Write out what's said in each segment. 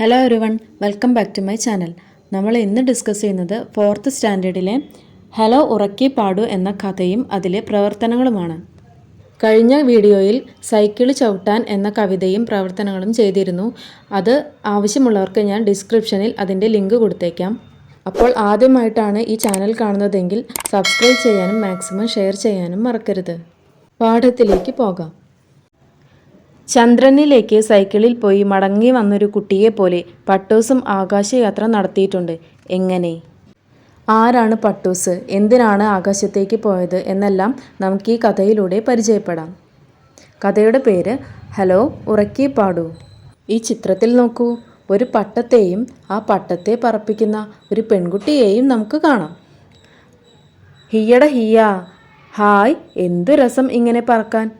Hello everyone welcome back to my channel നമ്മൾ ഇന്ന് discuss ചെയ്യുന്നത് ഫോർത്ത് സ്റ്റാൻഡേർഡിലെ ഹലോ ഉറക്കി പാടു എന്ന കഥയും അതിലെ പ്രവർത്തനങ്ങളുമാണ്. കഴിഞ്ഞ വീഡിയോയിൽ സൈക്കിൾ ചവിട്ടാൻ എന്ന കവിതയും പ്രവർത്തനങ്ങളും ചെയ്തിരുന്നു. അത് ആവശ്യമുള്ളവർക്ക് ഞാൻ ഡിസ്ക്രിപ്ഷനിൽ അതിന്റെ ലിങ്ക് കൊടുത്തേക്കാം. അപ്പോൾ ആദ്യമായിട്ടാണ് ഈ ചാനൽ കാണുന്നതെങ്കിൽ സബ്സ്ക്രൈബ് ചെയ്യാനും മാക്സിമം ഷെയർ ചെയ്യാനും മറക്കരുത്. പാഠത്തിലേക്ക് പോകാം. ചന്ദ്രനിലേക്ക് സൈക്കിളിൽ പോയി മടങ്ങി വന്നൊരു കുട്ടിയെ പോലെ പട്ടൂസും ആകാശയാത്ര നടത്തിയിട്ടുണ്ട്. എങ്ങനെ? ആരാണ് പട്ടൂസ്? എന്തിനാണ് ആകാശത്തേക്ക് പോയത്? എന്നെല്ലാം നമുക്ക് ഈ കഥയിലൂടെ പരിചയപ്പെടാം. കഥയുടെ പേര് ഹലോ ഉറക്കി പാടൂ. ഈ ചിത്രത്തിൽ നോക്കൂ. ഒരു പട്ടത്തെയും ആ പട്ടത്തെ പറപ്പിക്കുന്ന ഒരു പെൺകുട്ടിയെയും നമുക്ക് കാണാം. ഹിയട ഹിയ. ഹായ് എന്തു രസം ഇങ്ങനെ പറക്കാൻ.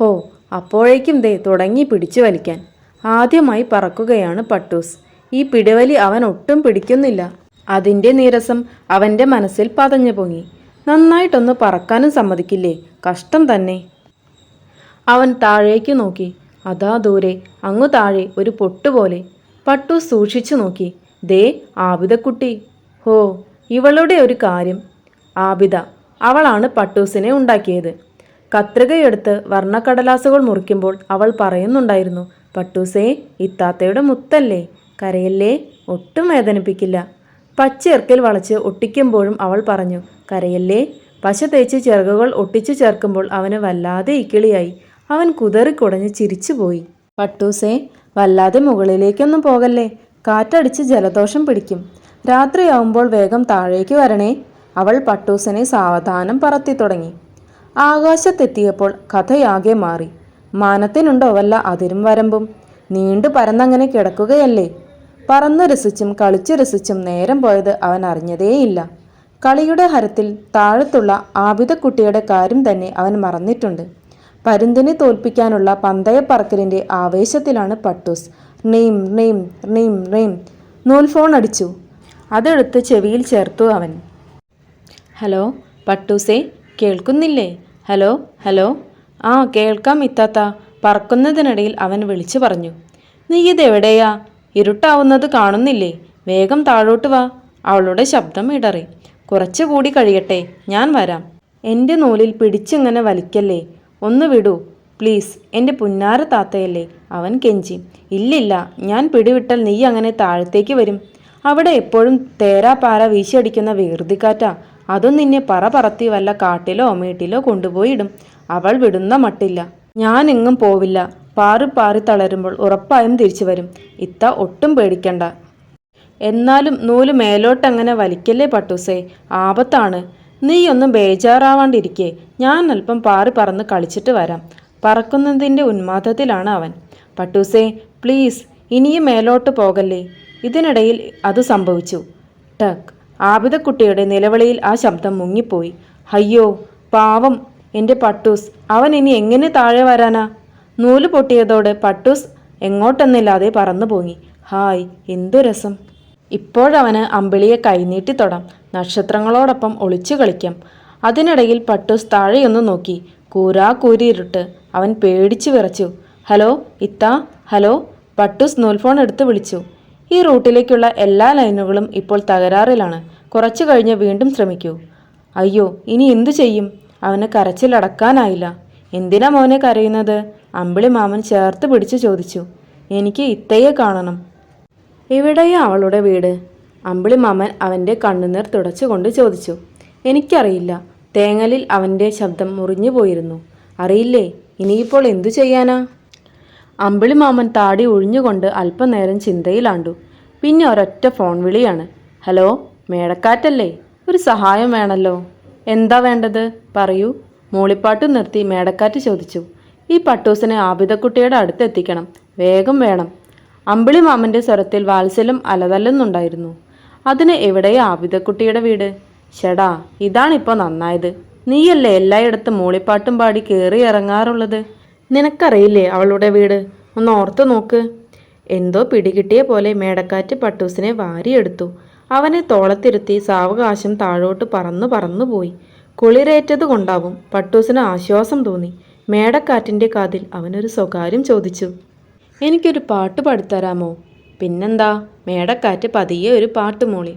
ഹോ അപ്പോഴേക്കും ദേ തുടങ്ങി പിടിച്ചു വലിക്കാൻ. ആദ്യമായി പറക്കുകയാണ് പട്ടൂസ്. ഈ പിടിവലി അവൻ ഒട്ടും പിടിക്കുന്നില്ല. അതിന്റെ നീരസം അവന്റെ മനസ്സിൽ പതഞ്ഞു പൊങ്ങി. നന്നായിട്ടൊന്ന് പറക്കാനും സമ്മതിക്കില്ലേ? കഷ്ടം തന്നെ. അവൻ താഴേക്ക് നോക്കി. അതാ ദൂരെ അങ്ങു താഴെ ഒരു പൊട്ടുപോലെ. പട്ടു സൂക്ഷിച്ചു നോക്കി. ദേ ആബിദക്കുട്ടി. ഹോ ഇവളുടെ ഒരു കാര്യം. ആബിദ അവളാണ് പട്ടൂസിനെ ഉണ്ടാക്കിയത്. കത്രികയെടുത്ത് വർണക്കടലാസുകൾ മുറിക്കുമ്പോൾ അവൾ പറയുന്നുണ്ടായിരുന്നു പട്ടൂസേ ഇത്താത്തയുടെ മുത്തല്ലേ? കരയല്ലേ? ഒട്ടും വേദനിപ്പിക്കില്ല. പച്ചയർക്കിൽ വളച്ച് ഒട്ടിക്കുമ്പോഴും അവൾ പറഞ്ഞു കരയല്ലേ? പശ തേച്ച് ചിറകുകൾ ഒട്ടിച്ചു ചേർക്കുമ്പോൾ അവന് വല്ലാതെ ഇക്കിളിയായി. അവൻ കുതറിക്കുടഞ്ഞ് ചിരിച്ചുപോയി. പട്ടൂസേ വല്ലാതെ മുകളിലേക്കൊന്നും പോകല്ലേ? കാറ്റടിച്ച് ജലദോഷം പിടിക്കും. രാത്രിയാവുമ്പോൾ വേഗം താഴേക്ക് വരണേ. അവൾ പട്ടൂസിനെ സാവധാനം പറത്തി തുടങ്ങി. ആകാശത്തെത്തിയപ്പോൾ കഥയാകെ മാറി. മാനത്തിനുണ്ടോ വല്ല അതിരും വരമ്പും? നീണ്ടു പരന്നങ്ങനെ കിടക്കുകയല്ലേ? പറന്നു രസിച്ചും കളിച്ചു രസിച്ചും നേരം പോയത് അവൻ അറിഞ്ഞതേയില്ല. കളിയുടെ ഹരത്തിൽ താഴത്തുള്ള ആബിദക്കുട്ടിയുടെ കാര്യം തന്നെ അവൻ മറന്നിട്ടുണ്ട്. പരുന്തിനെ തോൽപ്പിക്കാനുള്ള പന്തയപ്പറക്കലിന്റെ ആവേശത്തിലാണ് പട്ടൂസ്. നെയ്ം നെയ്ം നെയ്ം നെയ്ം നൂൽഫോൺ അടിച്ചു. അതെടുത്ത് ചെവിയിൽ ചേർത്തു അവൻ. ഹലോ പട്ടൂസേ കേൾക്കുന്നില്ലേ? Hello hello. ആ കേൾക്കാം ഇത്താത്ത. പറക്കുന്നതിനിടയിൽ അവൻ വിളിച്ചു പറഞ്ഞു. നീ ഇതെവിടെയാ ഇരുട്ടാവുന്നത് കാണുന്നില്ലേ? വേഗം താഴോട്ട് വാ. അവളുടെ ശബ്ദം ഇടറി. കുറച്ചുകൂടി കഴിയട്ടെ ഞാൻ വരാം. എന്റെ നൂലിൽ പിടിച്ചിങ്ങനെ വലിക്കല്ലേ? ഒന്ന് വിടൂ. പ്ലീസ് എന്റെ പുന്നാര താത്തയല്ലേ? അവൻ കെഞ്ചി. ഇല്ലില്ല ഞാൻ പിടിവിട്ടാൽ നീ അങ്ങനെ താഴത്തേക്ക് വരും. അവിടെ എപ്പോഴും തേരാപ്പാര വീശിയടിക്കുന്ന വീർതിക്കാറ്റാ അതും നിന്നെ പറ പറത്തി വല്ല കാട്ടിലോ മേട്ടിലോ കൊണ്ടുപോയിടും. അവൾ വിടുന്ന മട്ടില്ല. ഞാൻ എങ്ങും പോവില്ല. പാറി പാറി തളരുമ്പോൾ ഉറപ്പായും തിരിച്ചു വരും. ഇത്ത ഒട്ടും പേടിക്കണ്ട. എന്നാലും നൂൽ മേലോട്ടങ്ങനെ വലിക്കല്ലേ പട്ടൂസേ? ആപത്താണ്. നീയൊന്നും ബേജാറാവാണ്ടിരിക്കേ. ഞാൻ അല്പം പാറി പറന്ന് കളിച്ചിട്ട് വരാം. പറക്കുന്നതിന്റെ ഉന്മാദത്തിലാണ് അവൻ. പട്ടൂസേ പ്ലീസ് ഇനിയും മേലോട്ട് പോകല്ലേ? ഇതിനിടയിൽ അത് സംഭവിച്ചു. ടക്ക്. ആബിദക്കുട്ടിയുടെ നിലവിളിയിൽ ആ ശബ്ദം മുങ്ങിപ്പോയി. അയ്യോ പാവം എന്റെ പട്ടൂസ് അവൻ ഇനി എങ്ങനെ താഴെ വരാനാ? നൂൽ പൊട്ടിയതോടെ പട്ടൂസ് എങ്ങോട്ടെന്നില്ലാതെ പറന്നു പോങ്ങി. ഹായ് എന്തു രസം? ഇപ്പോഴവന് അമ്പിളിയെ കൈനീട്ടി തൊടാം. നക്ഷത്രങ്ങളോടൊപ്പം ഒളിച്ചു കളിക്കാം. അതിനിടയിൽ പട്ടൂസ് താഴെയൊന്നു നോക്കി. കൂരാ കൂരിയിരുട്ട് അവൻ പേടിച്ചു വിറച്ചു. ഹലോ ഇത്ത ഹലോ പട്ടൂസ് നൂൽഫോൺ എടുത്ത് വിളിച്ചു. ഈ റൂട്ടിലേക്കുള്ള എല്ലാ ലൈനുകളും ഇപ്പോൾ തകരാറിലാണ്. കുറച്ചു കഴിഞ്ഞ് വീണ്ടും ശ്രമിക്കൂ. അയ്യോ ഇനി എന്തു ചെയ്യും? അവന് കരച്ചിലടക്കാനായില്ല എന്തിനാ മോനെ കരയുന്നത്? അമ്പിളി മാമൻ ചേർത്ത് പിടിച്ചു ചോദിച്ചു. എനിക്ക് ഇത്തയെ കാണണം. എവിടെയാ അവളുടെ വീട്? അമ്പിളി മാമൻ അവന്റെ കണ്ണുനീർ തുടച്ചുകൊണ്ട് ചോദിച്ചു. എനിക്കറിയില്ല. തേങ്ങലിൽ അവന്റെ ശബ്ദം മുറിഞ്ഞു പോയിരുന്നു അറിയില്ലേ? ഇനിയിപ്പോൾ എന്തു ചെയ്യാനാ? അമ്പിളി മാമൻ താടി ഒഴിഞ്ഞുകൊണ്ട് അല്പനേരം ചിന്തയിലാണ്ടു. പിന്നെ ഒരൊറ്റ ഫോൺ വിളിയാണ്. ഹലോ മേടക്കാറ്റല്ലേ? ഒരു സഹായം വേണമല്ലോ എന്താ വേണ്ടത്? പറയൂ. മൂളിപ്പാട്ട് നിർത്തി മേടക്കാറ്റ് ചോദിച്ചു. ഈ പട്ടൂസിനെ ആബിദക്കുട്ടിയുടെ അടുത്ത് എത്തിക്കണം വേഗം വേണം. അമ്പിളി മാമന്റെ സ്വരത്തിൽ വാത്സല്യം അലതല്ലുന്നുണ്ടായിരുന്നു. അതിന് എവിടെയാ ആബിദക്കുട്ടിയുടെ വീട്? ഷെടാ ഇതാണിപ്പോൾ നന്നായത്. നീയല്ലേ എല്ലായിടത്തും മൂളിപ്പാട്ടും പാടി കയറി ഇറങ്ങാറുള്ളത് നിനക്കറിയില്ലേ അവളുടെ വീട്? ഒന്ന് ഓർത്തു നോക്ക്. എന്തോ പിടികിട്ടിയ പോലെ മേടക്കാറ്റ് പട്ടൂസിനെ വാരിയെടുത്തു. അവനെ തോളത്തിരുത്തി സാവകാശം താഴോട്ട് പറന്നു പറന്നു പോയി. കുളിരേറ്റത് കൊണ്ടാവും. പട്ടൂസിന് ആശ്വാസം തോന്നി. മേടക്കാറ്റിന്റെ കാതിൽ അവനൊരു സ്വകാര്യം ചോദിച്ചു. എനിക്കൊരു പാട്ട് പാടിത്തരാമോ? പിന്നെന്താ? മേടക്കാറ്റ് പതിയെ ഒരു പാട്ടുമൂളി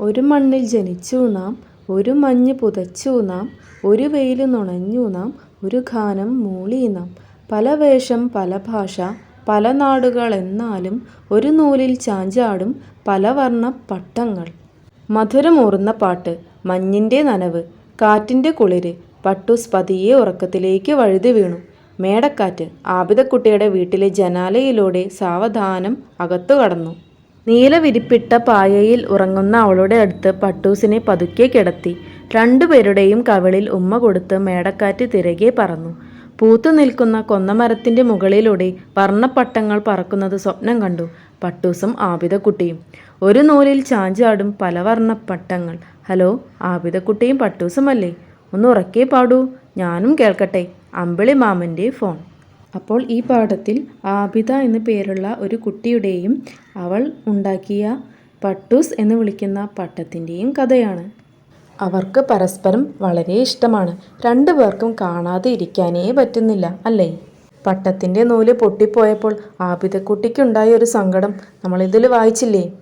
ഒരു മണ്ണിൽ ജനിച്ചു നാം ഒരു മഞ്ഞ് പുതച്ചു നാം ഒരു വെയിൽ നുണഞ്ഞു നാം ഒരു ഗാനം മൂളീനാം പല വേഷം പല ഭാഷ പല നാടുകൾ എന്നാലും ഒരു നൂലിൽ ചാഞ്ചാടും പല വർണ പട്ടങ്ങൾ. മധുരമൂറുന്ന പാട്ട് മഞ്ഞിന്റെ നനവ് കാറ്റിന്റെ കുളിര് പട്ടൂസ് പതിയെ ഉറക്കത്തിലേക്ക് വഴുതി വീണു. മേടക്കാറ്റ് ആബിദക്കുട്ടിയുടെ വീട്ടിലെ ജനാലയിലൂടെ സാവധാനം അകത്തു കടന്നു. നീലവിരിപ്പിട്ട പായയിൽ ഉറങ്ങുന്ന അവളുടെ അടുത്ത് പട്ടൂസിനെ പതുക്കെ കിടത്തി. രണ്ടുപേരുടെയും കവിളിൽ ഉമ്മ കൊടുത്ത് മേടക്കാറ്റ് തിരകെ പറന്നു. പൂത്തു നിൽക്കുന്ന കൊന്നമരത്തിന്റെ മുകളിലൂടെ വർണപ്പട്ടങ്ങൾ പറക്കുന്നത് സ്വപ്നം കണ്ടു. പട്ടൂസും ആബിദക്കുട്ടിയും. ഒരു നൂലിൽ ചാഞ്ചാടും പല വർണപ്പട്ടങ്ങൾ. ഹലോ ആബിദക്കുട്ടിയും പട്ടൂസുമല്ലേ? ഒന്ന് ഉറക്കെ പാടൂ. ഞാനും കേൾക്കട്ടെ. അമ്പിളി മാമന്റെ ഫോൺ. അപ്പോൾ ഈ പാഠത്തിൽ ആബിദ എന്നു പേരുള്ള ഒരു കുട്ടിയുടെയും അവൾ ഉണ്ടാക്കിയ പട്ടൂസ് എന്ന് വിളിക്കുന്ന പട്ടത്തിന്റെയും കഥയാണ്. അവർക്ക് പരസ്പരം വളരെ ഇഷ്ടമാണ്. രണ്ടു പേർക്കും കാണാതെ ഇരിക്കാനേ പറ്റുന്നില്ല അല്ലേ? പട്ടത്തിന്റെ നൂൽ പൊട്ടിപ്പോയപ്പോൾ ആബിദക്കുട്ടിക്കുണ്ടായ ഒരു സങ്കടം നമ്മളിതിൽ വായിച്ചില്ലേ?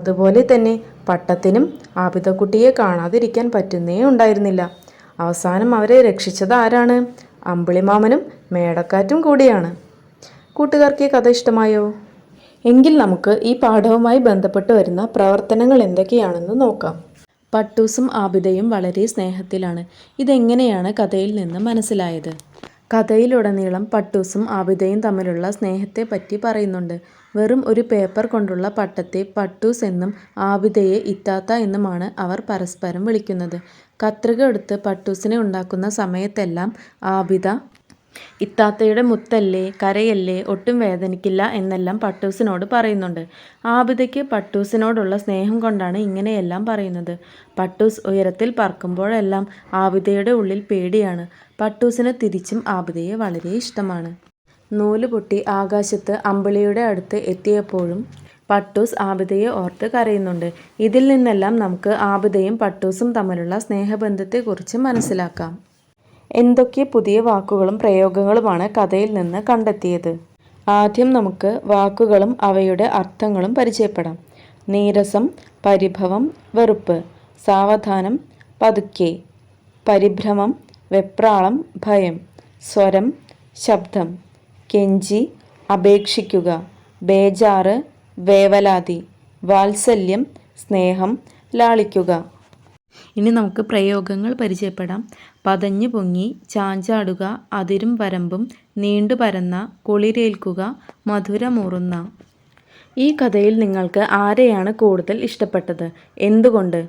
അതുപോലെ തന്നെ പട്ടത്തിനും ആബിദക്കുട്ടിയെ കാണാതിരിക്കാൻ പറ്റുന്നേ ഉണ്ടായിരുന്നില്ല. അവസാനം അവരെ രക്ഷിച്ചത് ആരാണ്? അമ്പിളിമാമനും മേടക്കാറ്റും കൂടിയാണ്. കൂട്ടുകാർക്ക് ഈ കഥ ഇഷ്ടമായോ? എങ്കിൽ നമുക്ക് ഈ പാഠവുമായി ബന്ധപ്പെട്ട് വരുന്ന പ്രവർത്തനങ്ങൾ എന്തൊക്കെയാണെന്ന് നോക്കാം. പട്ടൂസും ആബിദയും വളരെ സ്നേഹത്തിലാണ്. ഇതെങ്ങനെയാണ് കഥയിൽ നിന്ന് മനസ്സിലായത്? കഥയിലുടനീളം പട്ടൂസും ആബിദയും തമ്മിലുള്ള സ്നേഹത്തെ പറ്റി പറയുന്നുണ്ട്. വെറും ഒരു പേപ്പർ കൊണ്ടുള്ള പട്ടത്തെ പട്ടൂസ് എന്നും ആബിദയെ ഇത്താത്ത എന്നുമാണ് അവർ പരസ്പരം വിളിക്കുന്നത്. കത്രിക എടുത്ത് പട്ടൂസിനെ ഉണ്ടാക്കുന്ന സമയത്തെല്ലാം ആബിദ ഇത്താത്തയുടെ മുത്തല്ലേ കരയല്ലേ ഒട്ടും വേദനിക്കില്ല എന്നെല്ലാം പട്ടൂസിനോട് പറയുന്നുണ്ട്. ആബിദയ്ക്ക് പട്ടൂസിനോടുള്ള സ്നേഹം കൊണ്ടാണ് ഇങ്ങനെയെല്ലാം പറയുന്നത്. പട്ടൂസ് ഉയരത്തിൽ പറക്കുമ്പോഴെല്ലാം ആബിദയുടെ ഉള്ളിൽ പേടിയാണ്. പട്ടൂസിന് തിരിച്ചും ആബിദയെ വളരെ ഇഷ്ടമാണ്. നൂൽ പൊട്ടി ആകാശത്ത് അമ്പിളിയുടെ അടുത്ത് എത്തിയപ്പോഴും പട്ടൂസ് ആബിദയെ ഓർത്ത് കരയുന്നുണ്ട്. ഇതിൽ നിന്നെല്ലാം നമുക്ക് ആബിദയും പട്ടൂസും തമ്മിലുള്ള സ്നേഹബന്ധത്തെക്കുറിച്ച് മനസ്സിലാക്കാം. എന്തൊക്കെ പുതിയ വാക്കുകളും പ്രയോഗങ്ങളുമാണ് കഥയിൽ നിന്ന് കണ്ടെത്തിയത്? ആദ്യം നമുക്ക് വാക്കുകളും അവയുടെ അർത്ഥങ്ങളും പരിചയപ്പെടാം. നീരസം പരിഭവം വെറുപ്പ്. സാവധാനം പതുക്കെ. പരിഭ്രമം വെപ്രാളം ഭയം. സ്വരം ശബ്ദം. കെഞ്ചി അപേക്ഷിക്കുക. ബേജാറ് വേവലാതി. വാത്സല്യം സ്നേഹം ലാളിക്കുക. ഇനി നമുക്ക് പ്രയോഗങ്ങൾ പരിചയപ്പെടാം. പതഞ്ഞു പൊങ്ങി ചാഞ്ചാടുക അതിരും വരമ്പും നീണ്ടു പരന്ന കുളിരേൽക്കുക മധുരമൂറുന്ന. ഈ കഥയിൽ നിങ്ങൾക്ക് ആരെയാണ് കൂടുതൽ ഇഷ്ടപ്പെട്ടത്? എന്തുകൊണ്ട്?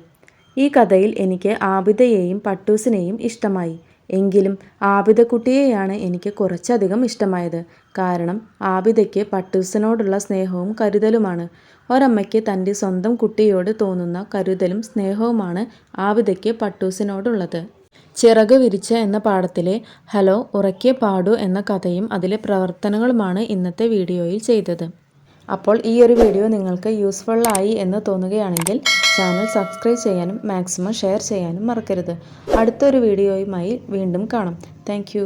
ഈ കഥയിൽ എനിക്ക് ആബിദയെയും പട്ടൂസിനെയും ഇഷ്ടമായി. എങ്കിലും ആബിദക്കുട്ടിയെയാണ് എനിക്ക് കുറച്ചധികം ഇഷ്ടമായത്. കാരണം ആബിദയ്ക്ക് പട്ടൂസിനോടുള്ള സ്നേഹവും കരുതലുമാണ്. ഒരമ്മയ്ക്ക് തന്റെ സ്വന്തം കുട്ടിയോട് തോന്നുന്ന കരുതലും സ്നേഹവുമാണ് ആബിദയ്ക്ക് പട്ടൂസിനോടുള്ളത്. ചിറക് വിരിച്ച എന്ന പാഠത്തിലെ ഹലോ ഉറക്കെ പാടു എന്ന കഥയും അതിലെ പ്രവർത്തനങ്ങളുമാണ് ഇന്നത്തെ വീഡിയോയിൽ ചെയ്തത്. അപ്പോൾ ഈ ഒരു വീഡിയോ നിങ്ങൾക്ക് യൂസ്ഫുൾ ആയി എന്ന് തോന്നുകയാണെങ്കിൽ ചാനൽ സബ്സ്ക്രൈബ് ചെയ്യാനും മാക്സിമം ഷെയർ ചെയ്യാനും മറക്കരുത്. അടുത്തൊരു വീഡിയോയുമായി വീണ്ടും കാണാം. താങ്ക്